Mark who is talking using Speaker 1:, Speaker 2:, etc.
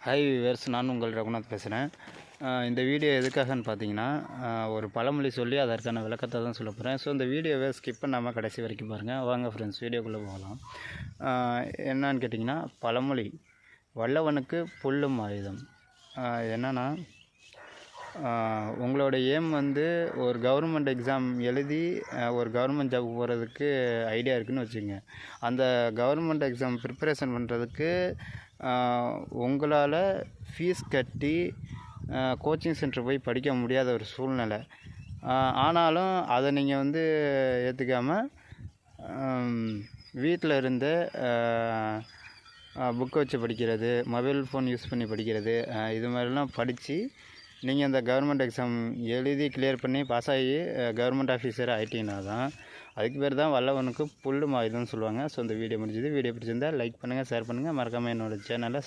Speaker 1: Hi viewers நான் உங்கள் ரகுநாத் பேசுகிறேன் இந்த வீடியோ எதுக்காகன்னு பார்த்தீங்கன்னா ஒரு பழமொழி சொல்லி அதற்கான விளக்கத்தை தான் சொல்ல போகிறேன் ஸோ இந்த வீடியோவை ஸ்கிப் பண்ணாமல் கடைசி வரைக்கும் பாருங்கள் வாங்க ஃப்ரெண்ட்ஸ் வீடியோக்குள்ளே போகலாம். ஆஹ் என்னன்னு கேட்டிங்கன்னா பழமொழி வல்லவனுக்கு புல்லும் ஆயுதம். என்னென்னா உங்களோட ஏம் வந்து ஒரு கவர்மெண்ட் எக்ஸாம் எழுதி ஒரு கவர்மெண்ட் ஜாப் போகிறதுக்கு ஐடியா இருக்குன்னு வச்சுங்க அந்த கவர்மெண்ட் எக்ஸாம் ப்ரிப்பரேஷன் பண்ணுறதுக்கு உங்களால் ஃபீஸ் கட்டி கோச்சிங் சென்டர் போய் படிக்க முடியாத ஒரு சூழ்நிலை. ஆனாலும் அதை நீங்கள் வந்து ஏற்றுக்காமல் வீட்டில் இருந்து புக்கை வச்சு படிக்கிறது மொபைல் ஃபோன் யூஸ் பண்ணி படிக்கிறது இது மாதிரிலாம் படித்து நீங்கள் அந்த கவர்மெண்ட் எக்ஸாம் எழுதி கிளியர் பண்ணி பாஸ் ஆகி கவர்மெண்ட் ஆஃபீஸர் ஆகிட்டீங்கன்னா தான் அதுக்கு பேர் தான் வல்லவனுக்கு புல் ஆயுதம்னு சொல்லுவாங்க. ஸோ இந்த வீடியோ முடிஞ்சது. வீடியோ பிடிச்சிருந்தா லைக் பண்ணுங்கள் ஷேர் பண்ணுங்கள் மறக்காமல் என்னோடய சேனலை